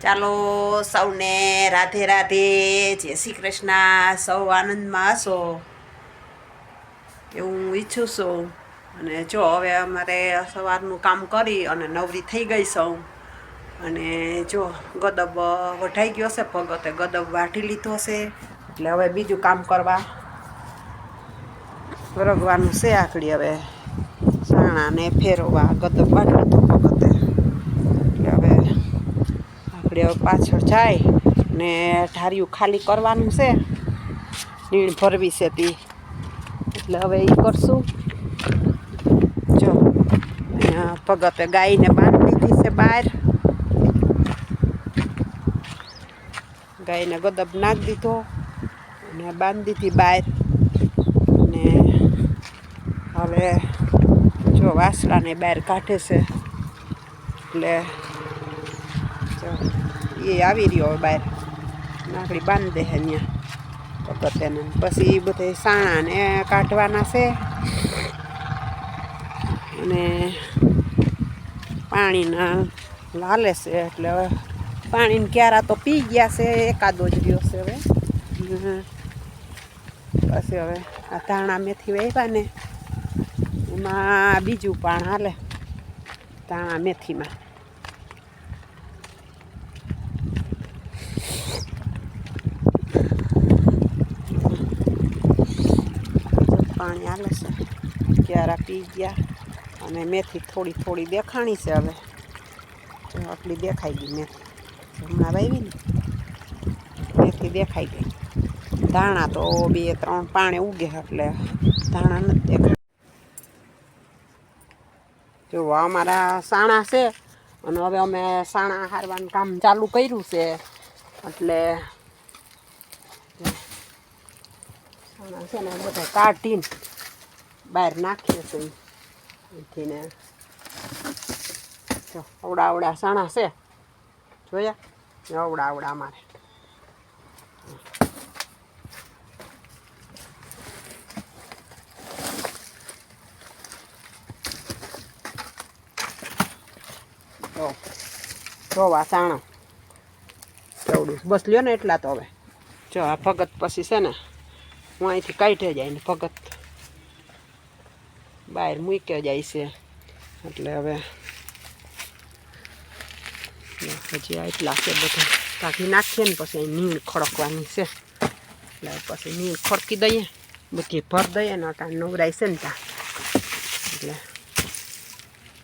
ચાલો સૌને રાધે રાધે, જય શ્રી કૃષ્ણ. સૌ આનંદમાં હશો? એવું હું ઈચ્છું છું. અને જો હવે અમારે સવારનું કામ કરી અને નવરી થઈ ગઈ સૌ. અને જો ગદબ વઢાઈ ગયો છે ભગતે ગદબ વાઢી લીધો છે એટલે હવે બીજું કામ કરવા. વરગવાનું છે આકડી હવે. સાણાને ફેરવવા ગદબ વાઢી લીધો ભગતે એટલે હવે આપણે હવે પાછળ જાય ને ઢારિયું ખાલી કરવાનું છે. નીણ ભરવી છે તી. એટલે હવે એ કરશું. જો, અહીંયા ગાયને બાંધી દીધી છે બહાર. ગાયને ગદબ નાખી દીધો અને બાંધી દીધી બહાર. ને હવે જો વાસળાને બહાર કાઢે છે. એટલે જો એ આવી રહ્યો હવે બહાર. નાકડી બાંધી દે અહીંયા. પગતને પછી એ બધે સાણા ને કાઢવાના છે. અને પાણીના લાલે છે એટલે હવે પાણીને ક્યારા તો પી ગયા છે, એકાદો જ રહ્યો છે હવે. પછી હવે આ ધાણા મેથી વાવ્યા ને. એમાં બીજું પણ હાલે. ધાણા મેથીમાં. પાણી હાલે છે. ક્યારા પી ગયા અને મેથી થોડી થોડી દેખાણી છે હવે. તો આટલી દેખાઈ ગઈ મેથી. હમણાં વાવી ને. મેથી દેખાઈ ગઈ. ધાણા તો બે ત્રણ પાણી ઉગે એટલે ધાણા નથી દેખાય જો અમારા સાણા છે અને હવે અમે સાણા હારવાનું કામ ચાલુ કર્યું છે. એટલે સાણા છે ને બધા કાઢીને બહાર નાખીએ છીએ. એથી ને જો અવડા અવડા સાણા છે. જોયા? અવડા અવડા અમારે જો, જોવા સાણા. એવડું બસ લ્યો ને એટલા તો હવે. જો, આ ભગત પછી છે ને હું અહીંથી કાઢે જાય ને ભગત. બહાર મૂક્યો જાય છે. એટલે હવે હજી એટલા છે બધા. કાઢી નાખીએ ને પછી નીણ ખડકવાની છે. એટલે પછી નીણ ખડકી દઈએ. બધી ભર દઈએ ને અટાણ નવરાય છે ને ત્યાં એટલે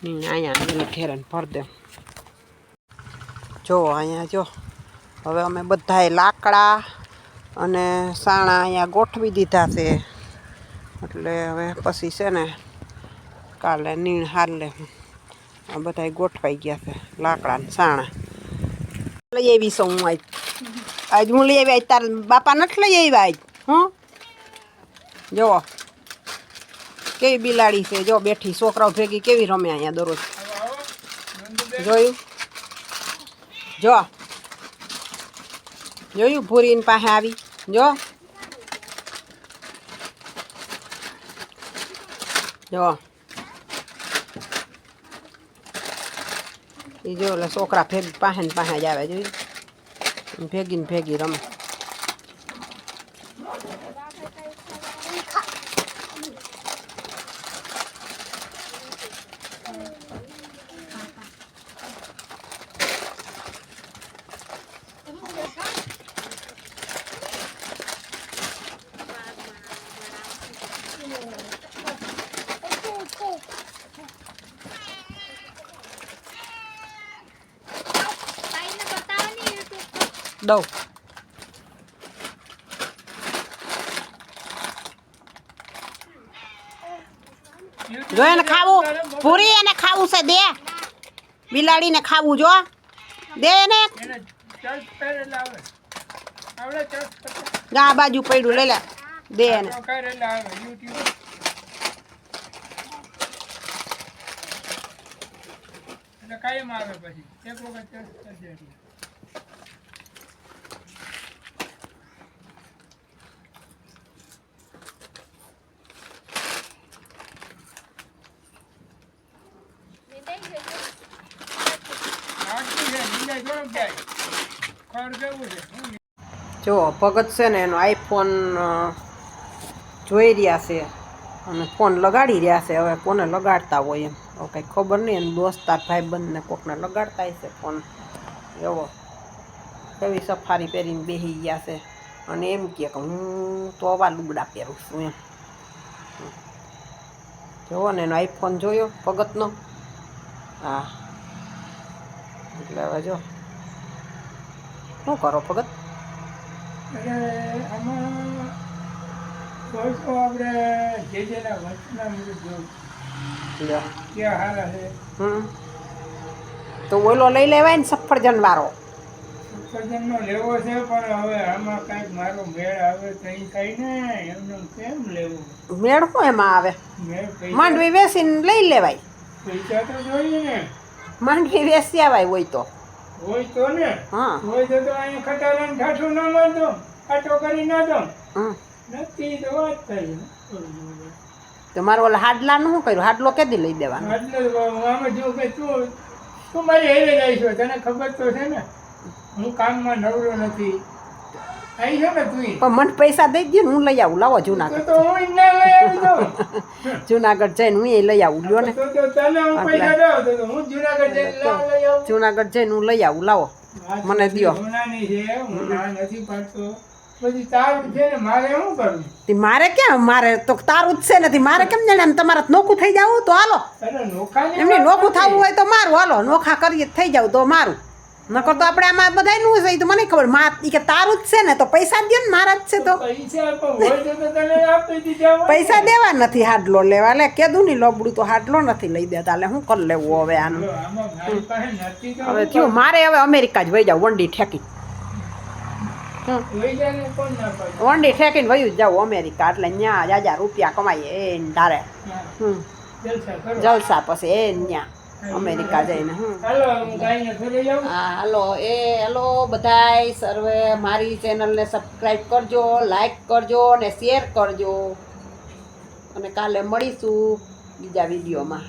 નીણ અહીંયા નીણ ઘેરે ભર દે. જો અહીંયા જો. હવે અમે બધાએ લાકડા અને સાણા અહીંયા ગોઠવી દીધા છે. એટલે હવે પછી છે ને કાલે નીણ હાલે. આ બધા ગોઠવાઈ ગયા છે, લાકડા ને સાણા. લઈ આવી છું હું આજ. આજ હું લઈ આવી તાર બાપા નથી લઈ આવ્યા આજ, હું? જુઓ. કેવી બિલાડી છે, જો બેઠી, છોકરાઓ ભેગી કેવી રમે અહીંયા દરરોજ. જોયું? જો. જોયું? ભૂરીને પાસે આવી. જો જો એ જો એટલે છોકરા ભેગ પાસે પાસે જ આવે જોયું ભેગી ને ભેગી રમે દઉં જો એને ખાવું પૂરી એને ખાવું છે દે બિલાડીને ખાવું જો દે એને ગા બાજુ પડ્યું લઈ લે દે એને કાયમ આવે પછી. એક વખત ચર્ચ કરજે એટલે આટલું છે નિંદાઈ થોડોક જાય ખડ કેવું છે હું જો, ભગત છે ને એનો આઈફોન જોઈ રહ્યા છે અને ફોન લગાડી રહ્યા છે. હવે કોને લગાડતા હોય એમ. હવે કંઈ ખબર નહીં, એને દોસ્તાર ભાઈબંધને કોકને લગાડતા હશે ફોન એવો. એવી સફારી પહેરીને બેસી ગયા છે. અને એમ કે હું તો આવા લુગડા પહેરું છું એમ. જોવો ને એનો આઈફોન જોયો, ભગતનો? હા. એટલે હવે જો. શું કરો ભગત? આમાં કોઈ તો આપણે જે જેના મુજબ હારા છે. હમ. તો ઓલો લઈ લેવાય ને સફરજન વાળો. સફરજનનો લેવો છે પણ હવે આમાં કાંઈક મારો મેળ આવે કઈ ને એમને કેમ લેવું? મેળ શું એમાં આવે? માંડવી વેસીને લઈ લેવાય. પૈસા તો જોઈએ ને. માંડવી વેસી આવાય હોય તો. હોય તો ને હા. હોય તો તો અહીંયા ખટારાને ઠાઠું ન મારતો ખાટો કરી ના દો. નથી તો વાત થઈ. તમારો મારે ઓલા હાડલાનું શું કર્યું? હાડલો કેદી લઈ દેવાનો? એટલે આમાં જો કે તું તું મારી હેરે જાય છો તને ખબર તો છે ને? હું કામમાં નવરો નથી. ને પણ મને પૈસા દઈ દે ને હું લઈ આવું. લાવો જુનાગઢ જુનાગઢ જઈને હું એ લઈ આવું. લ્યો ને. જુનાગઢ જઈને હું લઈ આવું. લાવો. મને દ્યો. મારે કેમ? મારે તો તારું જ છે નથી મારે કેમ જાણે આમ તમારે નોખું થઈ જવું? તો હાલો. એમની નોખું. થવું હોય તો મારું. હાલો નોખા કરીએ થઈ જાવ તો મારું. નકર તો આપણે આમાં બધાયનું છે ઈ તો મને ખબર. મા કે તારું જ છે ને તો પૈસા દે ને મારા જ છે તો. પૈસા દેવા નથી હાડલો લેવા. લે કેદું નહીં લોબડું તો હાડલો નથી લઈ દેતા. એટલે હું કરી લેવું હવે આનું. હવે થયું. મારે હવે અમેરિકા જ વહી જાવ વંડી ઠેકી. ને ના? વંડી ઠેકીને વયું જ જાવ અમેરિકા. એટલે ત્યાં જાજા રૂપિયા કમાઈએ એ ને તારે જલસા પછી એ ત્યાં અમેરિકા જઈને હા. હાલો એ હેલો બધાય સર્વે મારી ચેનલને સબસ્ક્રાઈબ કરજો લાઈક કરજો અને શેર કરજો. અને કાલે મળીશું બીજા વિડીયોમાં.